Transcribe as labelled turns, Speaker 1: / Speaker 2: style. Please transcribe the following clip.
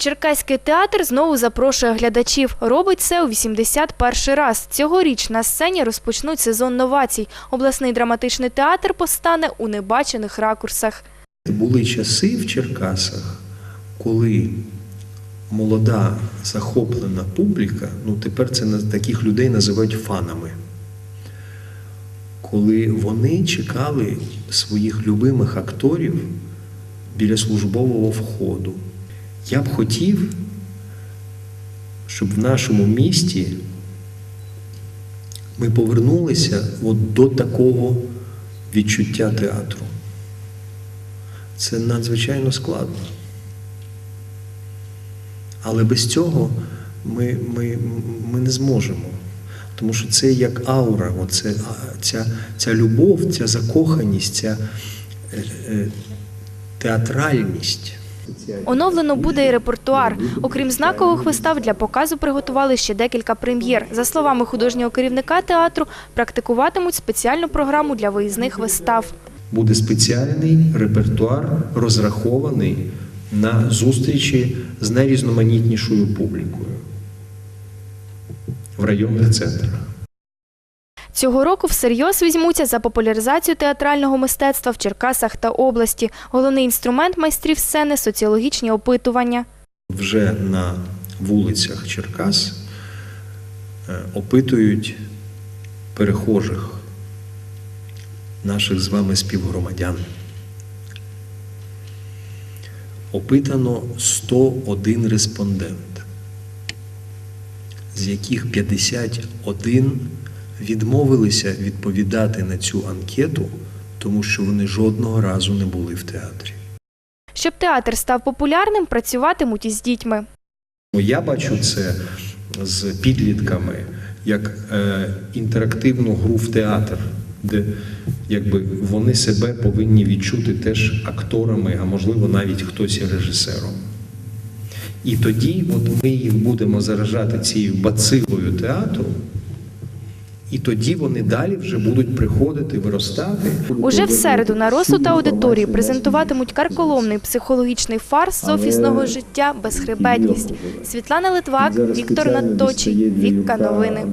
Speaker 1: Черкаський театр знову запрошує глядачів. Робить це у 81 раз. Цьогоріч на сцені розпочнуть сезон новацій. Обласний драматичний театр постане у небачених ракурсах.
Speaker 2: Були часи в Черкасах, коли молода захоплена публіка, ну тепер це таких людей називають фанами. Коли вони чекали своїх любимих акторів біля службового входу. Я б хотів, щоб в нашому місті ми повернулися от до такого відчуття театру. Це надзвичайно складно. Але без цього ми, ми, ми не зможемо. Тому що це як аура, оце, ця, ця любов, ця закоханість, ця е, е, театральність.
Speaker 1: Оновлено буде і репертуар. Окрім знакових вистав, для показу приготували ще декілька прем'єр. За словами художнього керівника театру, практикуватимуть спеціальну програму для виїзних вистав.
Speaker 2: Буде спеціальний репертуар, розрахований на зустрічі з найрізноманітнішою публікою в районних центрах.
Speaker 1: Цього року всерйоз візьмуться за популяризацію театрального мистецтва в Черкасах та області. Головний інструмент майстрів сцени соціологічні опитування.
Speaker 2: вже на вулицях Черкас е, опитують перехожих, наших з вами співгромадян. Опитано 101 респондент, з яких 51 відмовилися відповідати на цю анкету, тому що вони жодного разу не були в театрі.
Speaker 1: Щоб театр став популярним, працюватимуть із дітьми.
Speaker 2: Я бачу це з підлітками як е, інтерактивну гру в театр, де якби вони себе повинні відчути теж акторами, а можливо навіть хтось і режисером. І тоді от ми їх будемо заражати цією бацилою театру, і тоді вони далі вже будуть приходити, виростати.
Speaker 1: Уже в середу на розсуд аудиторії презентуватимуть карколомний психологічний фарс з офісного життя безхребетність. Світлана Литвак, Віктор Надточий, Вікка Новини.